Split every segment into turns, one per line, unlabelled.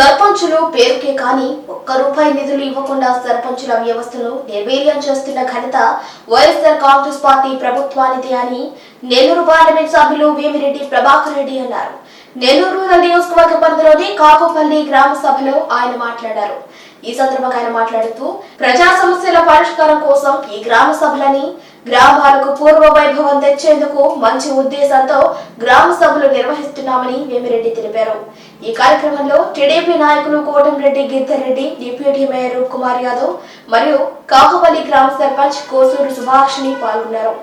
సర్పంచులు పేరుకే కానీ ఒక్క రూపాయి నిధులు ఇవ్వకుండా సర్పంచుల వ్యవస్థను నిర్వీర్యం చేస్తున్న ఘనత వైఎస్ఆర్ కాంగ్రెస్ పార్టీ ప్రభుత్వానిది అని నెల్లూరు పార్లమెంట్ సభ్యులు వేమిరెడ్డి ప్రభాకర్ రెడ్డి అన్నారు. నెల్లూరు నియోజకవర్గ పరిధిలోని కాకుపల్లి గ్రామ సభలో ఆయన మాట్లాడారు. ఈ సందర్భంగా ఆయన మాట్లాడుతూ ప్రజా సమస్యల పరిష్కారం కోసం ఈ గ్రామ సభలని గ్రామాలకు పూర్వ వైభవం తెచ్చేందుకు మంచి ఉద్దేశంతో గ్రామ సభలు నిర్వహిస్తున్నామని వేమిరెడ్డి తెలిపారు ఈ కార్యక్రమంలో టీడీపీ నాయకులు కోటంరెడ్డి గిద్దర్ రెడ్డి డిప్యూటీ మేయర్ కుమార్ యాదవ్ మరియు కాకుపల్లి గ్రామ సర్పంచ్ కోసూరు సుభాషిణి పాల్గొన్నారు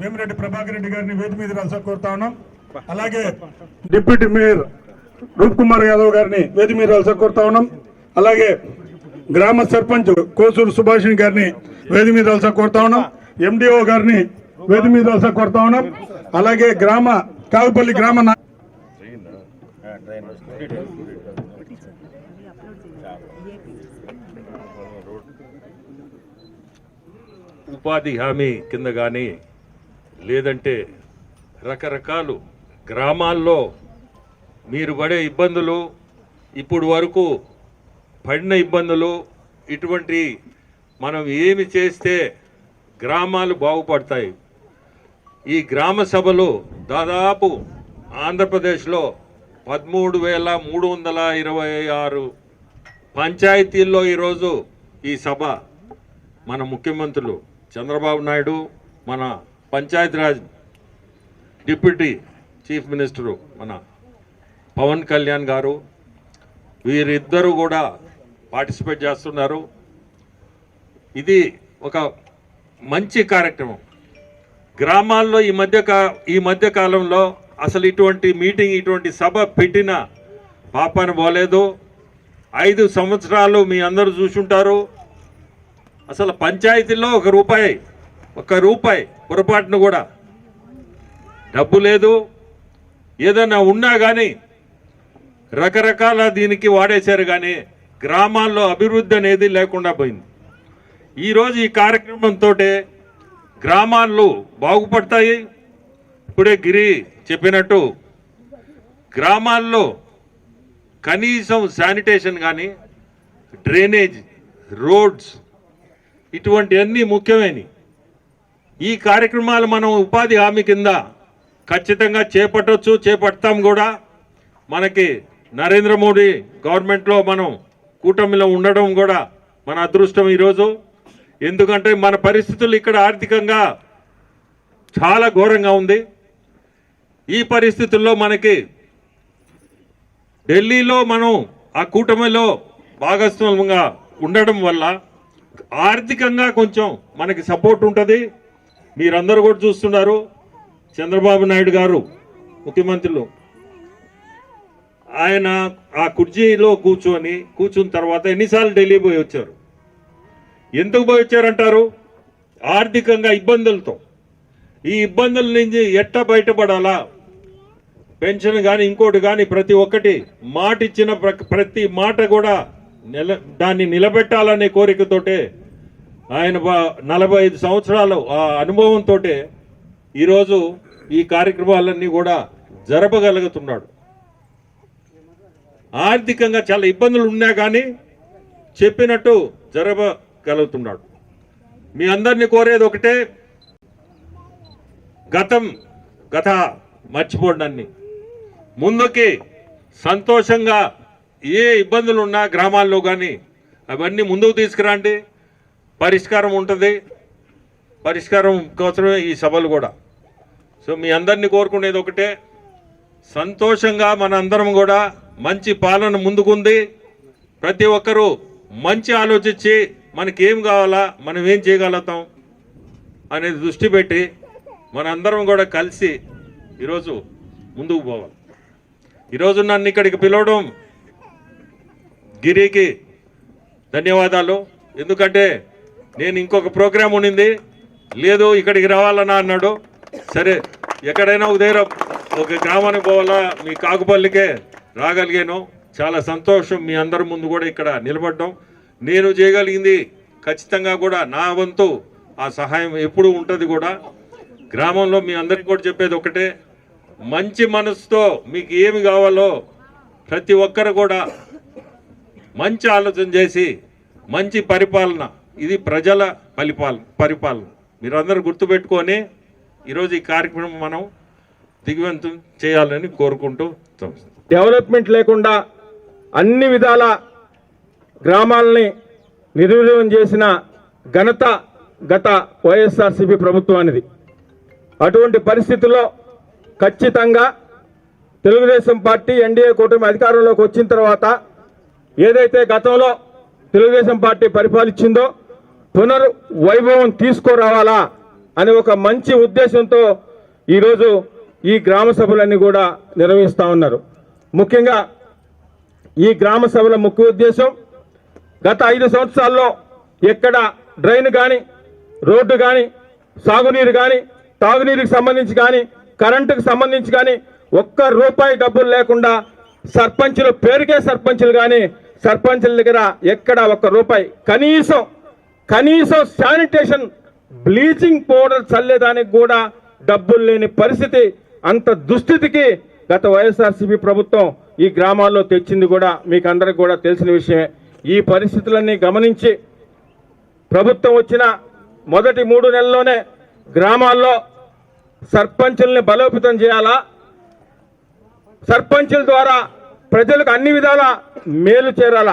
వేమిరెడ్డి ప్రభాకర్ రెడ్డి గారిని వేది మీద రాల్సా కోరుతా ఉన్నాం. అలాగే డిప్యూటీ మేయర్ రూప్ కుమార్ యాదవ్ గారిని వేది మీద రాల్సా కోరుతా ఉన్నాం. అలాగే గ్రామ సర్పంచ్ కోసూరు సుభాషిణి గారిని వేది మీద రాల్సా కోరుతా ఉన్నాం. ఎండిఓ గారిని వేది మీద రాల్సా కోరుతా ఉన్నాం. అలాగే గ్రామ కావుపల్లి గ్రామ
ఉపాధి హామీ కింద కానీ లేదంటే రకరకాలు గ్రామాల్లో మీరు పడే ఇబ్బందులు ఇప్పుడు వరకు పడిన ఇబ్బందులు ఇటువంటి మనం ఏమి చేస్తే గ్రామాలు బాగుపడతాయి. ఈ గ్రామ సభలు దాదాపు ఆంధ్రప్రదేశ్లో పదమూడు వేల మూడు వందల ఇరవై ఆరు పంచాయతీల్లో ఈరోజు ఈ సభ మన ముఖ్యమంత్రులు చంద్రబాబు నాయుడు మన పంచాయతీరాజ్ డిప్యూటీ చీఫ్ మినిస్టరు మన పవన్ కళ్యాణ్ గారు వీరిద్దరూ కూడా పార్టిసిపేట్ చేస్తున్నారు. ఇది ఒక మంచి కార్యక్రమం. గ్రామాల్లో ఈ మధ్య కా ఈ మధ్య కాలంలో అసలు ఇటువంటి మీటింగ్ ఇటువంటి సభ పెట్టిన పాపన పోలేదు. ఐదు సంవత్సరాలు మీ అందరూ చూసుంటారు. అసలు పంచాయతీలో ఒక రూపాయి ఒక రూపాయి పొరపాటును కూడా డబ్బు లేదు. ఏదైనా ఉన్నా కానీ రకరకాల దీనికి వాడేశారు కానీ గ్రామాల్లో అభివృద్ధి అనేది లేకుండా పోయింది. ఈరోజు ఈ కార్యక్రమంతో గ్రామాలు బాగుపడతాయి. ఇప్పుడే గిరి చెప్పినట్టు గ్రామాల్లో కనీసం శానిటేషన్ కానీ డ్రైనేజ్ రోడ్స్ ఇటువంటివన్నీ ముఖ్యమైనవి ఈ కార్యక్రమాలు మనం ఉపాధి హామీ కింద ఖచ్చితంగా చేపట్టవచ్చు చేపడతాం కూడా. మనకి నరేంద్ర మోడీ గవర్నమెంట్లో మనం కూటమిలో ఉండడం కూడా మన అదృష్టం ఈరోజు. ఎందుకంటే మన పరిస్థితులు ఇక్కడ ఆర్థికంగా చాలా ఘోరంగా ఉంది. ఈ పరిస్థితుల్లో మనకి ఢిల్లీలో మనం ఆ కూటమిలో భాగస్వామ్యంగా ఉండడం వల్ల ఆర్థికంగా కొంచెం మనకి సపోర్ట్ ఉంటుంది. మీరందరూ కూడా చూస్తున్నారు. చంద్రబాబు నాయుడు గారు ముఖ్యమంత్రులు. ఆయన ఆ కుర్చీలో కూర్చొని కూర్చున్న తర్వాత ఎన్నిసార్లు ఢిల్లీ పోయి వచ్చారు? ఎందుకు పోయి వచ్చారంటారు? ఆర్థికంగా ఇబ్బందులతో. ఈ ఇబ్బందుల నుంచి ఎట్ట బయటపడాలా? పెన్షన్ కానీ ఇంకోటి కానీ ప్రతి ఒక్కటి మాట ఇచ్చిన ప్ర- ప్రతి మాట కూడా నిల దాన్ని నిలబెట్టాలనే కోరికతోటే ఆయన నలభై ఐదు సంవత్సరాలు ఆ అనుభవంతో ఈరోజు ఈ కార్యక్రమాలన్నీ కూడా జరపగలుగుతున్నాడు. ఆర్థికంగా చాలా ఇబ్బందులు ఉన్నా కానీ చెప్పినట్టు జరపగలుగుతున్నాడు. మీ అందరినీ కోరేది ఒకటే గతం గత మర్చిపోండి ముందుకి సంతోషంగా ఏ ఇబ్బందులు ఉన్నా గ్రామాల్లో కానీ అవన్నీ ముందుకు తీసుకురండి. పరిష్కారం ఉంటుంది. పరిష్కారం కోసమే ఈ సభలు కూడా. సో మీ అందరినీ కోరుకునేది ఒకటే. సంతోషంగా మన అందరం కూడా మంచి పాలన ముందుకుంది. ప్రతి ఒక్కరూ మంచి ఆలోచించి మనకి ఏం కావాలా మనం ఏం చేయగలుగుతాం అనేది దృష్టి పెట్టి మనందరం కూడా కలిసి ఈరోజు ముందుకు పోవాలి. ఈరోజు నన్ను ఇక్కడికి పిలవడం గిరికి ధన్యవాదాలు. ఎందుకంటే నేను ఇంకొక ప్రోగ్రాం ఉండింది లేదు ఇక్కడికి రావాలన్నా అన్నాడు. సరే ఎక్కడైనా ఉదయం ఒక గ్రామానికి పోవాలా? మీ కాకుపల్లికే రాగలిగాను. చాలా సంతోషం మీ అందరి ముందు కూడా ఇక్కడ నిలబడ్డం. నేను చేయగలిగింది ఖచ్చితంగా కూడా నా వంతు ఆ సహాయం ఎప్పుడూ ఉంటుంది కూడా. గ్రామంలో మీ అందరికీ కూడా చెప్పేది ఒకటే మంచి మనసుతో మీకు ఏమి కావాలో ప్రతి ఒక్కరు కూడా మంచి ఆలోచన చేసి మంచి పరిపాలన. ఇది ప్రజల పరిపాలన పరిపాలన. మీరందరూ గుర్తుపెట్టుకొని ఈరోజు ఈ కార్యక్రమం మనం దిగువంతం చేయాలని కోరుకుంటూ
డెవలప్మెంట్ లేకుండా అన్ని విధాల గ్రామాలని నిర్వీర్యం చేసిన ఘనత గత వైఎస్ఆర్సీపీ ప్రభుత్వానిది. అటువంటి పరిస్థితుల్లో ఖచ్చితంగా తెలుగుదేశం పార్టీ ఎన్డీఏ కూటమి అధికారంలోకి వచ్చిన తర్వాత ఏదైతే గతంలో తెలుగుదేశం పార్టీ పరిపాలించిందో పునర్ వైభవం తీసుకురావాలా అనే ఒక మంచి ఉద్దేశంతో ఈరోజు ఈ గ్రామ సభలన్నీ కూడా నిర్వహిస్తూ ఉన్నారు. ముఖ్యంగా ఈ గ్రామ సభల ముఖ్య ఉద్దేశం గత ఐదు సంవత్సరాల్లో ఎక్కడ డ్రైన్ కానీ రోడ్డు కానీ సాగునీరు కానీ తాగునీరుకి సంబంధించి కానీ కరెంటుకు సంబంధించి కానీ ఒక్క రూపాయి డబ్బులు లేకుండా సర్పంచులు పేరుకే సర్పంచులు కానీ సర్పంచ్ల దగ్గర ఎక్కడ ఒక్క రూపాయి. కనీసం కనీసం శానిటేషన్ బ్లీచింగ్ పౌడర్ చల్లేదానికి కూడా డబ్బులు లేని పరిస్థితి అంత దుస్థితికి గత వైఎస్ఆర్సీపీ ప్రభుత్వం ఈ గ్రామాల్లో తెచ్చింది కూడా మీకు అందరికి కూడా తెలిసిన విషయమే. ఈ పరిస్థితులన్నీ గమనించి ప్రభుత్వం వచ్చిన మొదటి మూడు నెలల్లోనే గ్రామాల్లో సర్పంచుల్ని బలోపేతం చేయాలా? సర్పంచుల ద్వారా ప్రజలకు అన్ని విధాల మేలు చేరాల?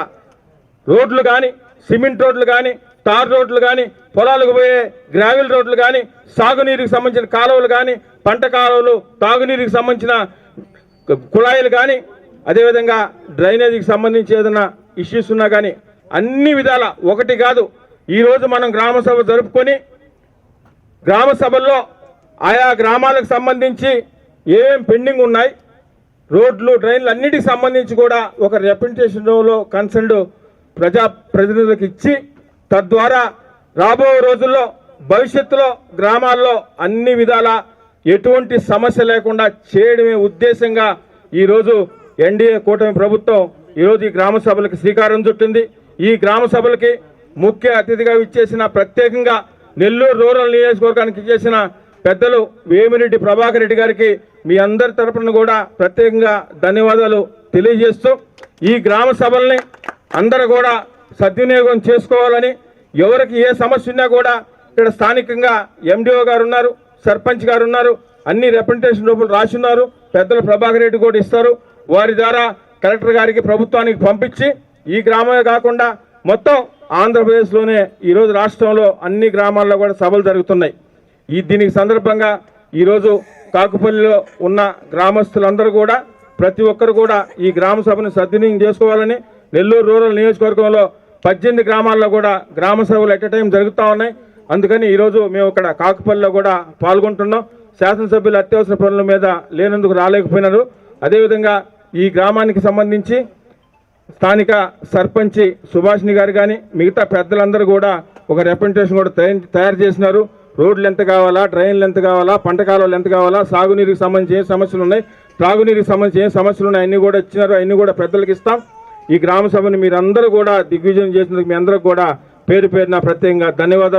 రోడ్లు కానీ సిమెంట్ రోడ్లు కానీ తార్ రోడ్లు కానీ పొలాలకు పోయే గ్రావెల్ రోడ్లు కానీ సాగునీరుకి సంబంధించిన కాలువలు కానీ పంట కాలువలు తాగునీరుకి సంబంధించిన కుళాయిలు కానీ అదేవిధంగా డ్రైనేజీకి సంబంధించి ఏదైనా ఇష్యూస్ ఉన్నా కానీ అన్ని విధాల ఒకటి కాదు. ఈరోజు మనం గ్రామసభ జరుపుకొని గ్రామసభల్లో ఆయా గ్రామాలకు సంబంధించి ఏమేమి పెండింగ్ ఉన్నాయి రోడ్లు డ్రైన్లు అన్నిటికి సంబంధించి కూడా ఒక రిప్రజెంటేషన్లో కన్సల్ట్ ప్రజా ప్రతినిధులకు ఇచ్చి తద్వారా రాబో రోజుల్లో భవిష్యత్తులో గ్రామాల్లో అన్ని విధాల ఎటువంటి సమస్య లేకుండా చేయడమే ఉద్దేశంగా ఈరోజు ఎన్డీఏ కూటమి ప్రభుత్వం ఈరోజు ఈ గ్రామ సభలకు శ్రీకారం చుట్టింది. ఈ గ్రామ సభలకి ముఖ్య అతిథిగా ఇచ్చేసిన ప్రత్యేకంగా నెల్లూరు రూరల్ నియోజకవర్గానికి ఇచ్చేసిన పెద్దలు వేమిరెడ్డి ప్రభాకర్ రెడ్డి గారికి మీ అందరి తరపున కూడా ప్రత్యేకంగా ధన్యవాదాలు తెలియజేస్తూ ఈ గ్రామ సభల్ని అందరూ కూడా సద్వినియోగం చేసుకోవాలని ఎవరికి ఏ సమస్య ఉన్నా కూడా ఇక్కడ స్థానికంగా ఎండిఓ గారు ఉన్నారు సర్పంచ్ గారు ఉన్నారు అన్ని రిప్రజెంటేషన్ రూపులు రాసి ఉన్నారు పెద్దలు ప్రభాకర్ రెడ్డి కూడా ఇస్తారు. వారి ద్వారా కలెక్టర్ గారికి ప్రభుత్వానికి పంపించి ఈ గ్రామమే కాకుండా మొత్తం ఆంధ్రప్రదేశ్లోనే ఈరోజు రాష్ట్రంలో అన్ని గ్రామాల్లో కూడా సభలు జరుగుతున్నాయి. ఈ దీనికి సందర్భంగా ఈరోజు కాకుపల్లిలో ఉన్న గ్రామస్తులందరూ కూడా ప్రతి ఒక్కరు కూడా ఈ గ్రామ సభను సద్వినియోగం చేసుకోవాలని నెల్లూరు రూరల్ నియోజకవర్గంలో పద్దెనిమిది గ్రామాల్లో కూడా గ్రామ సభలు ఎట్ టైం జరుగుతూ ఉన్నాయి. అందుకని ఈరోజు మేము ఇక్కడ కాకుపల్లిలో కూడా పాల్గొంటున్నాం. శాసనసభ్యులు అత్యవసర పనుల మీద లేనందుకు రాలేకపోయినారు. అదేవిధంగా ఈ గ్రామానికి సంబంధించి స్థానిక సర్పంచి సుభాష్ని గారు కానీ మిగతా పెద్దలందరూ కూడా ఒక రిప్రజెంటేషన్ కూడా తయారు- తయారు చేసినారు. రోడ్లు ఎంత కావాలా డ్రైన్లు ఎంత కావాలా పంట కాలువలు ఎంత కావాలా సాగునీరుకి సంబంధించి ఏం సమస్యలు ఉన్నాయి? త్రాగునీరుకి సంబంధించి ఏం సమస్యలు ఉన్నాయి? అన్నీ కూడా ఇచ్చినారు అన్నీ కూడా పెద్దలకు ఇస్తాం. ఈ గ్రామ సభని మీరందరూ కూడా దిగ్విజయం చేసినందుకు మీ అందరూ కూడా పేరు పేరున ప్రత్యేకంగా ధన్యవాదాలు.